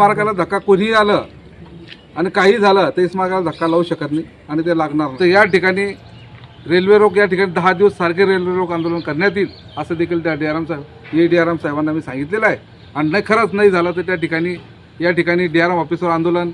स्मारकाला धक्का कोणीही आलं आणि काही झालं तर स्मारकाला धक्का लावू शकत नाही आणि ते लागणार. तर या ठिकाणी रेल्वे रोक या ठिकाणी दहा दिवस सारखे रेल्वे रोक आंदोलन करण्यात येईल असं देखील त्या डी आर एम साहेब ए डी आर एम साहेबांना मी सांगितलेलं आहे. आणि नाही खरंच नाही झालं तर त्या ठिकाणी या ठिकाणी डी आर एम ऑफिसवर आंदोलन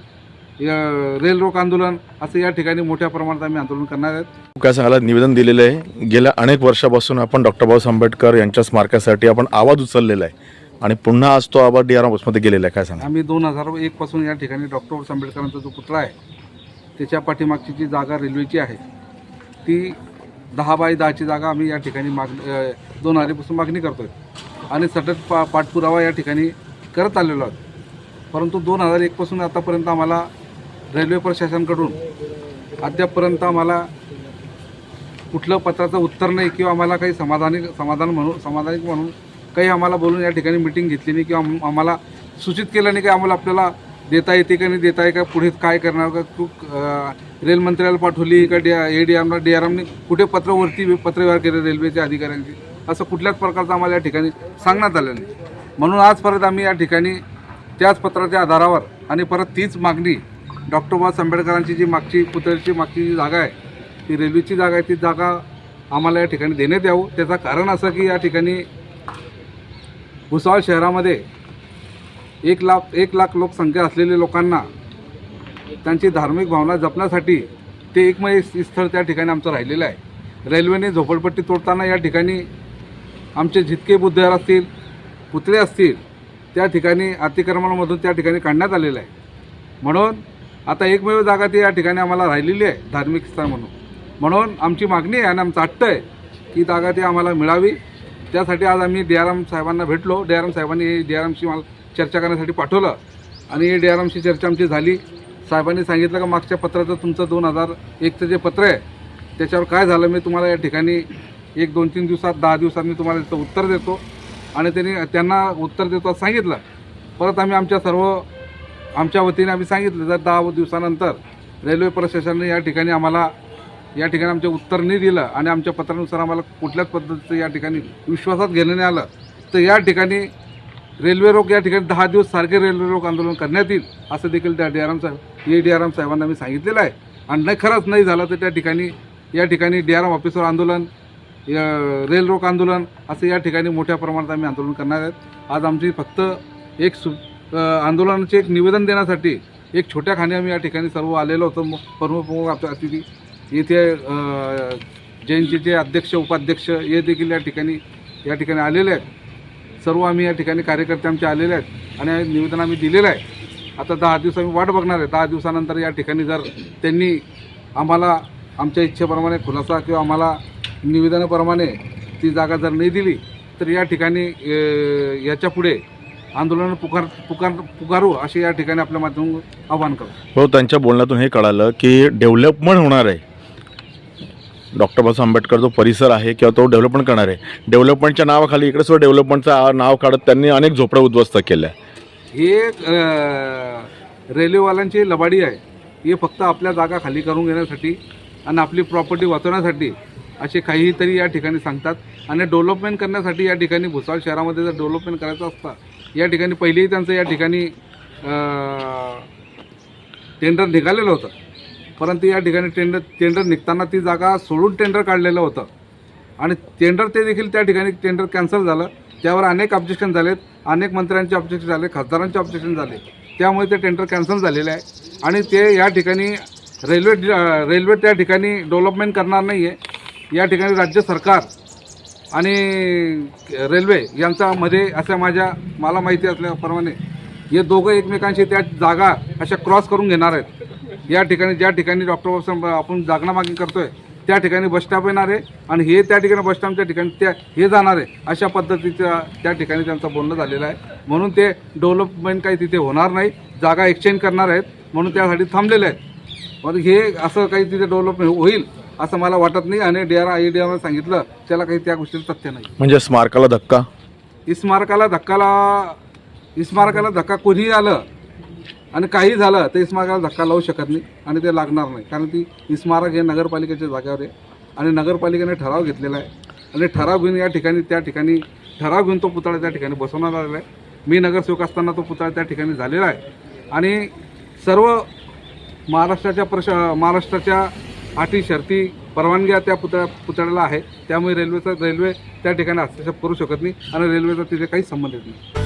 या- रेल रोक आंदोलन असं या ठिकाणी मोठ्या प्रमाणात आम्ही आंदोलन करणार आहेत. काय सांगायला निवेदन दिलेलं आहे. गेल्या अनेक वर्षापासून आपण डॉक्टर बाबासाहेब आंबेडकर यांच्या स्मारकासाठी आपण आवाज उचललेला आहे. आणि पुन्हा आज तो आबा डी आर ऑफिसमध्ये गेलेला आहे काय सांगा आम्ही दोन हजार एकपासून या ठिकाणी डॉक्टर बाबासाहेब आंबेडकरांचा जो पुतळा आहे त्याच्या पाठीमागची जी जागा रेल्वेची आहे ती दहा बाय दहाची जागा आम्ही या ठिकाणी माग दोन हजारीपासून मागणी करतो आहे आणि सतत पा पाठपुरावा या ठिकाणी करत आलेलो आहोत. परंतु दोन हजार एकपासून आतापर्यंत आम्हाला रेल्वे प्रशासनाकडून अद्यापपर्यंत आम्हाला कुठलं पत्राचं उत्तर नाही किंवा आम्हाला काही समाधानी समाधान म्हणून समाधानिक म्हणून काही आम्हाला बोलून या ठिकाणी मिटिंग घेतली नाही किंवा आम्हाला सूचित केलं नाही की आम्हाला आपल्याला देता येते का नाही देता आहे का पुढे काय करणार का तू रेल मंत्र्याला पाठवली का डी ए डी आमला डी आर एमने कुठे पत्रवरती पत्रव्यवहार केले रेल्वेच्या अधिकाऱ्यांची? असं कुठल्याच प्रकारचं आम्हाला या ठिकाणी सांगण्यात आलं नाही. म्हणून आज परत आम्ही या ठिकाणी त्याच पत्राच्या आधारावर आणि परत तीच मागणी डॉक्टर बाबासाहेब आंबेडकरांची जी मागची पुतळ्याची मागची जी जागा आहे ती रेल्वेची जागा आहे ती जागा आम्हाला या ठिकाणी देण्यात यावं. त्याचं कारण असं की या ठिकाणी भुसावळ शहरामध्ये एक लाख एक लाख लोकसंख्या असलेल्या लोकांना त्यांची धार्मिक भावना जपण्यासाठी ते एकमेव स्थळ त्या ठिकाणी आमचं राहिलेलं आहे. रेल्वेने झोपडपट्टी तोडताना या ठिकाणी आमचे जितके बुद्धविहार असतील पुतळे असतील त्या ठिकाणी अतिक्रमणामधून त्या ठिकाणी काढण्यात आलेलं आहे. म्हणून आता एकमेव जागा ती या ठिकाणी आम्हाला राहिलेली आहे धार्मिक स्थळ म्हणून. म्हणून आमची मागणी आहे आणि आमचं हट्ट आहे की जागा ती आम्हाला मिळावी. त्यासाठी आज आम्ही डी आर एम साहेबांना भेटलो. डी आर एम साहेबांनी डी आर एमशी मला चर्चा करण्यासाठी पाठवलं. आणि डी आर एमशी चर्चा आमची झाली. साहेबांनी सांगितलं का मागच्या पत्राचं तुमचं दोन हजार एकचं जे पत्र आहे त्याच्यावर काय झालं मी तुम्हाला या ठिकाणी एक दोन तीन दिवसात दहा दिवसात मी तुम्हाला त्याचं उत्तर देतो. आणि त्यांनी त्यांना उत्तर देतो असं सांगितलं. परत आम्ही आमच्या सर्व आमच्या वतीने आम्ही सांगितलं जर दहा दिवसानंतर रेल्वे प्रशासनाने या ठिकाणी आम्हाला या ठिकाणी आमच्या उत्तर नाही दिलं आणि आमच्या पत्रानुसार आम्हाला कुठल्याच पद्धतीचं या ठिकाणी विश्वासात घेणं नाही आलं. तर या ठिकाणी रेल्वे रोक या ठिकाणी दहा दिवस सारखे रेल्वे रोक आंदोलन करण्यात येईल असं देखील त्या डी आर एम साहेब ए डी आर एम साहेबांना मी सांगितलेलं आहे. आणि नाही खरंच नाही झालं तर त्या ठिकाणी या ठिकाणी डी आर एम ऑफिसवर आंदोलन या- रेल रोक आंदोलन असं या ठिकाणी मोठ्या प्रमाणात आम्ही आंदोलन करणार आहेत. आज आमची फक्त एक सु आंदोलनाचे एक निवेदन देण्यासाठी एक छोट्या खाणी आम्ही या ठिकाणी सर्व आलेलो होतो. मग प्रमुख प्रमुख अतिथी इथे जयंतीचे अध्यक्ष उपाध्यक्ष हे देखील या ठिकाणी या ठिकाणी आलेले आहेत. सर्व आम्ही या ठिकाणी कार्यकर्ते आमचे आलेले आहेत आणि निवेदन आम्ही दिलेलं आहे. आता दहा दिवस आम्ही वाट बघणार आहे. दहा दिवसानंतर या ठिकाणी जर त्यांनी आम्हाला आमच्या इच्छेप्रमाणे खुलासा किंवा आम्हाला निवेदनाप्रमाणे ती जागा जर नाही दिली तर या ठिकाणी याच्यापुढे आंदोलन पुकार पुकार पुकारू असे या ठिकाणी आपल्या माध्यमातून आवाहन करू हो त्यांच्या बोलण्यातून हे कळालं की डेव्हलपमेंट होणार आहे. डॉक्टर बाबासाहेब आंबेडकर जो परिसर आहे किंवा तो डेव्हलपमेंट करणार आहे डेव्हलपमेंटच्या नावाखाली इकडे सुद्धा डेव्हलपमेंटचं नाव काढत त्यांनी अनेक झोपड्या उद्ध्वस्त केल्या. हे रेल्वेवाल्यांची लबाडी आहे. हे फक्त आपल्या जागा खाली करून घेण्यासाठी आणि आपली प्रॉपर्टी वाचवण्यासाठी असे काहीतरी या ठिकाणी सांगतात. आणि डेव्हलपमेंट करण्यासाठी या ठिकाणी भुसावळ शहरामध्ये जर डेव्हलपमेंट करायचं असता या ठिकाणी पहिलेही त्यांचं या ठिकाणी टेंडर निघालेलं होतं. परंतु या ठिकाणी टेंडर टेंडर निघताना ती जागा सोडून टेंडर काढलेलं होतं. आणि टेंडर ते देखील त्या ठिकाणी टेंडर कॅन्सल झालं. त्यावर अनेक ऑब्जेक्शन झालेत. अनेक मंत्र्यांचे ऑब्जेक्शन झाले खासदारांचे ऑब्जेक्शन झाले. त्यामुळे ते टेंडर कॅन्सल झालेले आहे. आणि ते या ठिकाणी रेल्वे रेल्वे त्या ठिकाणी डेव्हलपमेंट करणार नाही आहे या ठिकाणी राज्य सरकार आणि रेल्वे यांच्यामध्ये अशा माझ्या मला माहिती असल्याप्रमाणे हे दोघं एकमेकांशी त्या जागा अशा क्रॉस करून घेणार आहेत. या ठिकाणी ज्या ठिकाणी डॉक्टर बाबासाहेब आपण जागना मागणी करतोय त्या ठिकाणी बस स्टॉप येणार आहे आणि हे त्या ठिकाणी बस स्टॉपच्या ठिकाणी त्या हे जाणार आहे अशा पद्धतीचं त्या ठिकाणी त्यांचं बोलणं झालेलं आहे. म्हणून ते डेव्हलपमेंट काही तिथे होणार नाही जागा एक्सचेंज करणार आहेत म्हणून त्यासाठी थांबलेले आहेत. पण हे असं काही तिथे डेव्हलपमेंट होईल असं मला वाटत नाही आणि D R I D R सांगितलं त्याला काही त्या गोष्टीचं तथ्य नाही. म्हणजे स्मारकाला धक्का? इस्मारकाला धक्काला इस्मारकाला धक्का कोणीही आलं आणि काही झालं तर इस्मारकाला धक्का लावू शकत नाही आणि ते लागणार नाही. कारण ती इस्मारक हे नगरपालिकेच्या जागेवर आहे आणि नगरपालिकेने ठराव घेतलेला आहे. आणि ठराव घेऊन या ठिकाणी त्या ठिकाणी ठराव घेऊन तो पुतळा त्या ठिकाणी बसवण्यात आलेला आहे. मी नगरसेवक असताना तो पुतळा त्या ठिकाणी झालेला आहे. आणि सर्व महाराष्ट्राच्या प्रश महाराष्ट्राच्या अटी शर्ती परवानग्या त्या पुतळ्या पुतळ्याला आहे. त्यामुळे रेल्वेचा रेल्वे त्या ठिकाणी हस्तक्षेप करू शकत नाही आणि रेल्वेचा तिथे काही संबंध नाही.